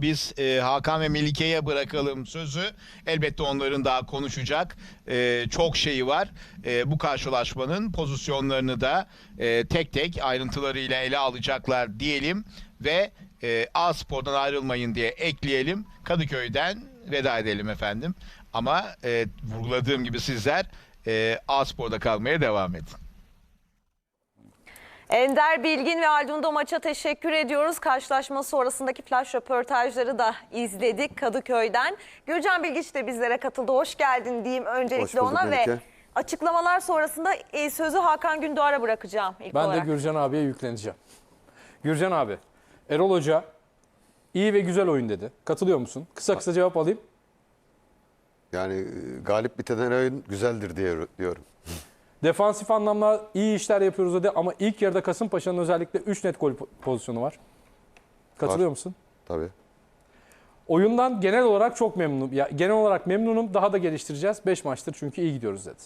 Biz e, Hakan ve Melike'ye bırakalım sözü. Elbette onların daha konuşacak e, çok şeyi var. E, bu karşılaşmanın pozisyonlarını da e, tek tek ayrıntılarıyla ele alacaklar diyelim ve e, A Spor'dan ayrılmayın diye ekleyelim. Kadıköy'den veda edelim efendim. Ama e, vurguladığım gibi sizler e, A Spor'da kalmaya devam edin. Ender Bilgin ve Aldun'da maça teşekkür ediyoruz. Karşılaşma sonrasındaki flash röportajları da izledik Kadıköy'den. Gürcan Bilgiç de bizlere katıldı. Hoş geldin diyeyim öncelikle bulduk ona ve Melike. açıklamalar sonrasında e, sözü Hakan Gündoğar'a bırakacağım ilk Ben olarak. de Gürcan abiye yükleneceğim. Gürcan abi, Erol Hoca iyi ve güzel oyun dedi. Katılıyor musun? Kısa kısa cevap alayım. Yani e, galip biten her oyun güzeldir diye diyorum. Defansif anlamda iyi işler yapıyoruz dedi ama ilk yarıda Kasımpaşa'nın özellikle 3 net gol po- pozisyonu var. Katılıyor Var. musun? Tabii. Oyundan genel olarak çok memnunum. Ya, genel olarak memnunum. Daha da geliştireceğiz. 5 maçtır çünkü iyi gidiyoruz dedi.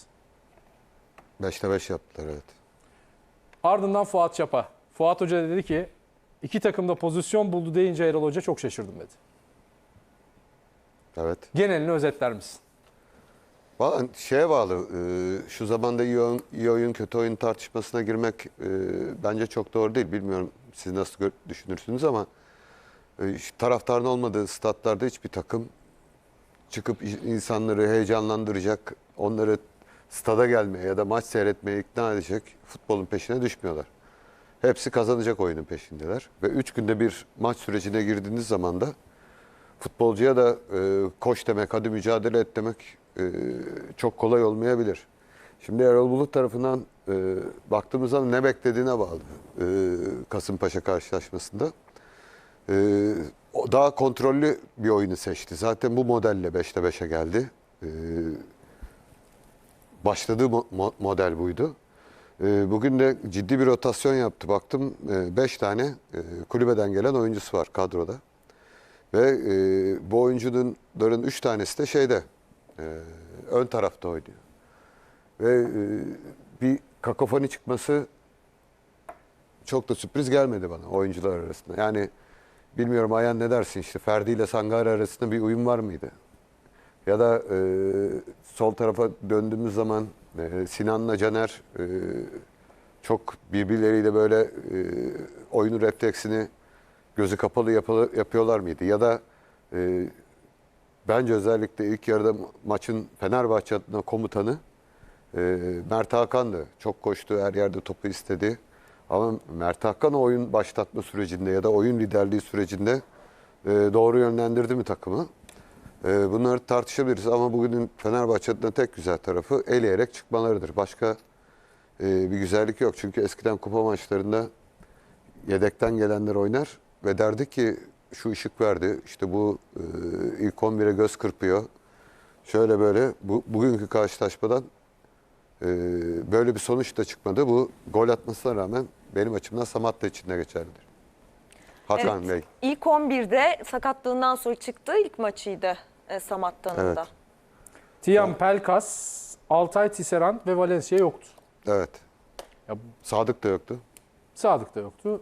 5'te 5 yaptılar evet. Ardından Fuat Çapa. Fuat Hoca dedi ki iki takımda pozisyon buldu deyince Erol Hoca çok şaşırdım dedi. Evet. Genelini özetler misin? Valla şeye bağlı. e, Şu zamanda iyi oyun, kötü oyun tartışmasına girmek e, bence çok doğru değil. Bilmiyorum siz nasıl düşünürsünüz ama e, taraftarın olmadığı statlarda hiçbir takım çıkıp insanları heyecanlandıracak, onları stada gelmeye ya da maç seyretmeye ikna edecek futbolun peşine düşmüyorlar. Hepsi kazanacak oyunun peşindeler. Ve üç günde bir maç sürecine girdiğiniz zaman da futbolcuya da koş demek, hadi mücadele et demek çok kolay olmayabilir. Şimdi Erol Bulut tarafından e, baktığımız zaman ne beklediğine bağlı e, Kasımpaşa karşılaşmasında. E, daha kontrollü bir oyunu seçti. Zaten bu modelle 5'te 5'e geldi. E, başladığı mo- mo- model buydu. E, bugün de ciddi bir rotasyon yaptı. Baktım 5 tane e, kulübeden gelen oyuncusu var kadroda. Ve e, bu oyuncuların üç tanesi de şeyde e, ön tarafta oynuyor. Ve e, bir kakofoni çıkması çok da sürpriz gelmedi bana oyuncular arasında. Yani bilmiyorum Ayhan ne dersin işte Ferdi ile Sangare arasında bir uyum var mıydı? Ya da e, sol tarafa döndüğümüz zaman e, Sinan'la Caner e, çok birbirleriyle böyle e, oyunun refleksini gözü kapalı yapılı, yapıyorlar mıydı? Ya da e, bence özellikle ilk yarıda ma- maçın Fenerbahçe adına komutanı e, Mert Hakan'dı. Çok koştu, her yerde topu istedi. Ama Mert Hakan oyun başlatma sürecinde ya da oyun liderliği sürecinde e, doğru yönlendirdi mi takımı? E, bunları tartışabiliriz ama bugünün Fenerbahçe adına tek güzel tarafı eleyerek çıkmalarıdır. Başka e, bir güzellik yok. Çünkü eskiden kupa maçlarında yedekten gelenler oynar ve derdi ki şu ışık verdi. İşte bu e, ilk 11'e göz kırpıyor. Şöyle böyle bu, bugünkü karşılaşmadan e, böyle bir sonuç da çıkmadı. Bu gol atmasına rağmen benim açımdan Samat da içinde geçerlidir. Hakan Evet, Bey. İlk 11'de sakatlığından sonra çıktığı ilk maçıydı e, Samatta'nın Evet. da. Tiam Pelkas, Altay Tisserand ve Valencia yoktu. Evet. Ya, Sadık da yoktu. Sadık da yoktu.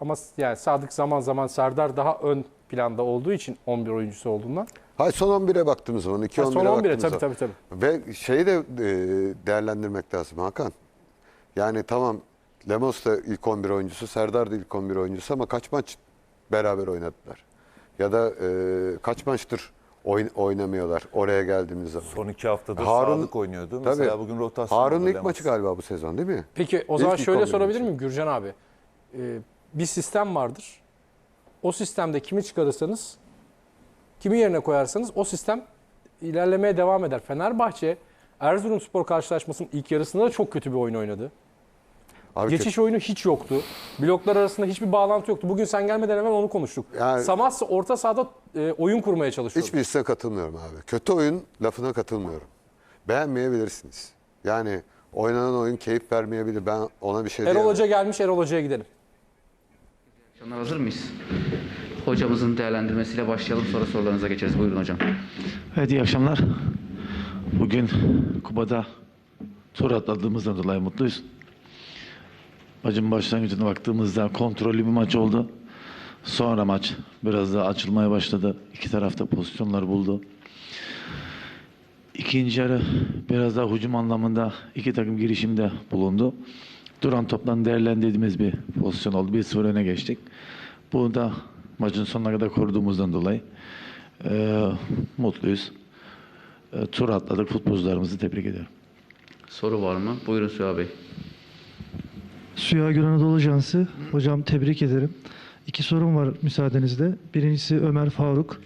Ama yani Sadık zaman zaman Serdar daha ön planda olduğu için 11 oyuncusu olduğundan. Hay son 11'e baktığımız zaman 2 Ha, 11'e son 11'e baktığımız tabii zaman. tabii tabii. Ve şeyi de e, değerlendirmek lazım Hakan. Yani tamam Lemos da ilk 11 oyuncusu, Serdar da ilk 11 oyuncusu ama kaç maç beraber oynadılar? Ya da e, kaç maçtır oyn- oynamıyorlar oraya geldiğimiz zaman? Son iki haftadır Harun- Sadık oynuyordu. Mesela Tabii. bugün rotasyon Harun'un ilk hazırlayamaz. maçı galiba bu sezon değil mi? Peki o zaman ilk şöyle 11 sorabilir miyim Gürcan abi? Ee, bir sistem vardır. O sistemde kimi çıkarırsanız, kimi yerine koyarsanız o sistem ilerlemeye devam eder. Fenerbahçe Erzurumspor karşılaşmasının ilk yarısında da çok kötü bir oyun oynadı. Abi Geçiş oyunu hiç yoktu. Bloklar arasında hiçbir bağlantı yoktu. Bugün sen gelmeden evvel onu konuştuk. Yani- Samatsa orta sahada e, oyun kurmaya çalışıyordu. Hiçbirisine katılmıyorum abi. Kötü oyun lafına katılmıyorum. Beğenmeyebilirsiniz. Yani oynanan oyun keyif vermeyebilir. Ben ona bir şey Erol diyemem. Hoca gelmiş, Erol Hoca'ya gidelim. Akşamlar hazır mıyız? Hocamızın değerlendirmesiyle başlayalım sonra sorularınıza geçeriz. Buyurun hocam. Evet iyi akşamlar. Bugün Kuba'da tur atladığımızdan dolayı mutluyuz. Maçın başlangıcına baktığımızda kontrollü bir maç oldu. Sonra maç biraz daha açılmaya başladı. İki tarafta pozisyonlar buldu. İkinci yarı biraz daha hücum anlamında iki takım girişimde bulundu. Duran toptan değerlendirdiğimiz bir pozisyon oldu. 1-0 öne geçtik. Bu da maçın sonuna kadar koruduğumuzdan dolayı eee, mutluyuz. Eee, tur atladık. Futbolcularımızı tebrik ediyorum. Soru var mı? Buyurun Süha Bey. Suya Gül Anadolu Ajansı. Hocam tebrik ederim. İki sorum var müsaadenizle. Birincisi Ömer Faruk.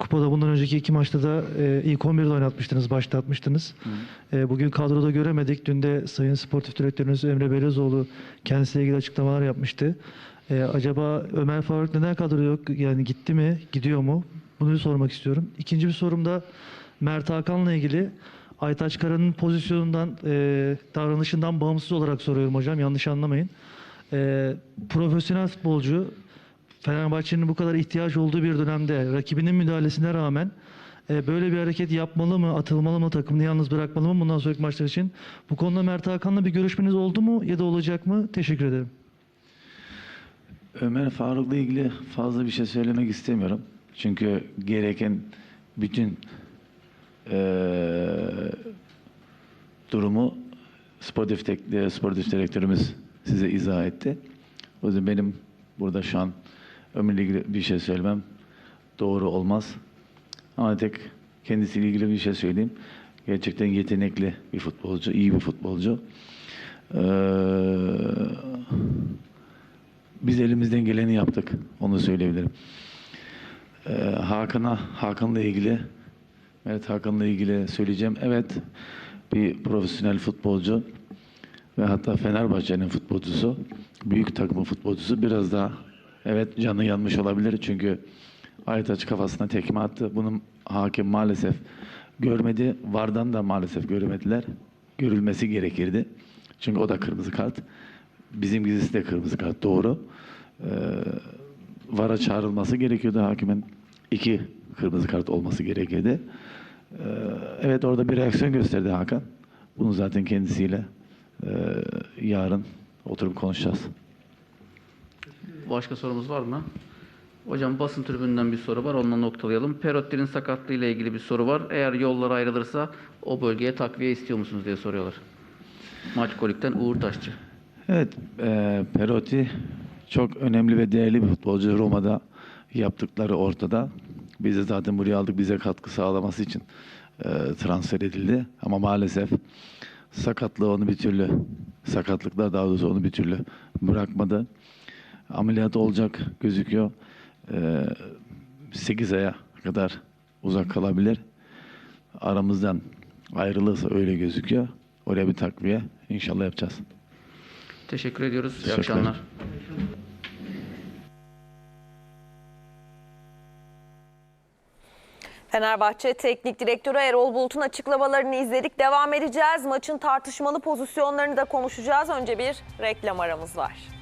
Kupada bundan önceki iki maçta da e, ilk 11'de oynatmıştınız, başlatmıştınız. E, bugün kadroda göremedik. Dün de Sayın Sportif Direktörünüz Emre Belezoğlu kendisiyle ilgili açıklamalar yapmıştı. E, acaba Ömer Faruk neden kadroda yok? Yani gitti mi, gidiyor mu? Bunu sormak istiyorum. İkinci bir sorum da Mert Hakan'la ilgili. Aytaç Kara'nın pozisyonundan, e, davranışından bağımsız olarak soruyorum hocam. Yanlış anlamayın. E, profesyonel futbolcu Fenerbahçe'nin bu kadar ihtiyaç olduğu bir dönemde rakibinin müdahalesine rağmen e, böyle bir hareket yapmalı mı, atılmalı mı, takımını yalnız bırakmalı mı bundan sonraki maçlar için? Bu konuda Mert Hakan'la bir görüşmeniz oldu mu ya da olacak mı? Teşekkür ederim. Ömer Faruk'la ilgili fazla bir şey söylemek istemiyorum. Çünkü gereken bütün eee, durumu sportif, tek, sportif direktörümüz size izah etti. O yüzden benim burada şu an Ömer'le ilgili bir şey söylemem doğru olmaz. Ama tek kendisiyle ilgili bir şey söyleyeyim. Gerçekten yetenekli bir futbolcu, iyi bir futbolcu. Eee biz elimizden geleni yaptık. Onu söyleyebilirim. Ee, Hakan'a, Hakan'la ilgili evet Hakan'la ilgili söyleyeceğim. Evet bir profesyonel futbolcu ve hatta Fenerbahçe'nin futbolcusu, büyük takımın futbolcusu biraz daha evet canı yanmış olabilir çünkü Aytaç kafasına tekme attı. Bunun hakem maalesef görmedi. Vardan da maalesef göremediler. Görülmesi gerekirdi. Çünkü o da kırmızı kart. Bizim gizlisi de kırmızı kart doğru. Ee, VAR'a çağrılması gerekiyordu hakimin. iki kırmızı kart olması gerekirdi. Ee, evet orada bir reaksiyon gösterdi Hakan. Bunu zaten kendisiyle e, yarın oturup konuşacağız. Başka sorumuz var mı? Hocam basın tribününden bir soru var. Onunla noktalayalım. Perotti'nin sakatlığı ile ilgili bir soru var. Eğer yollar ayrılırsa o bölgeye takviye istiyor musunuz diye soruyorlar. Maç kolikten Uğur Taşçı. Evet, e, Perotti çok önemli ve değerli bir futbolcu. Roma'da yaptıkları ortada. Biz de zaten buraya aldık bize katkı sağlaması için e, transfer edildi. Ama maalesef sakatlığı onu bir türlü, sakatlıklar daha doğrusu onu bir türlü bırakmadı. Ameliyat olacak gözüküyor. E, 8 aya kadar uzak kalabilir. Aramızdan ayrılırsa öyle gözüküyor. Oraya bir takviye inşallah yapacağız. Teşekkür ediyoruz. İyi Teşekkürler. akşamlar. Fenerbahçe Teknik Direktörü Erol Bulut'un açıklamalarını izledik. Devam edeceğiz. Maçın tartışmalı pozisyonlarını da konuşacağız. Önce bir reklam aramız var.